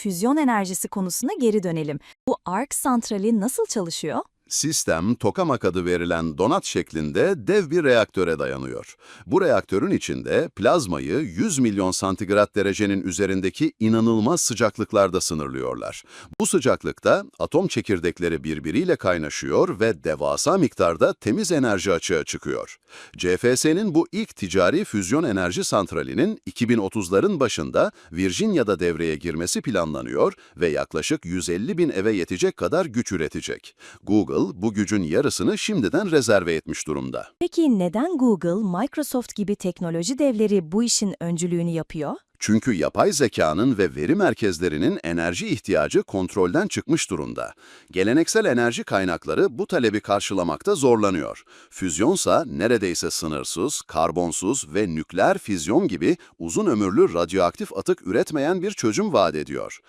Füzyon enerjisi konusuna geri dönelim. Bu ark santrali nasıl çalışıyor? Sistem, tokamak adı verilen donat şeklinde dev bir reaktöre dayanıyor. Bu reaktörün içinde plazmayı 100 milyon santigrat derecenin üzerindeki inanılmaz sıcaklıklarda sınırlıyorlar. Bu sıcaklıkta atom çekirdekleri birbiriyle kaynaşıyor ve devasa miktarda temiz enerji açığa çıkıyor. CFS'nin bu ilk ticari füzyon enerji santralinin 2030'ların başında Virginia'da devreye girmesi planlanıyor ve yaklaşık 150 bin eve yetecek kadar güç üretecek. Google bu gücün yarısını şimdiden rezerve etmiş durumda. Peki neden Google, Microsoft gibi teknoloji devleri bu işin öncülüğünü yapıyor? Çünkü yapay zekanın ve veri merkezlerinin enerji ihtiyacı kontrolden çıkmış durumda. Geleneksel enerji kaynakları bu talebi karşılamakta zorlanıyor. Füzyonsa neredeyse sınırsız, karbonsuz ve nükleer füzyon gibi uzun ömürlü radyoaktif atık üretmeyen bir çözüm vaat ediyor.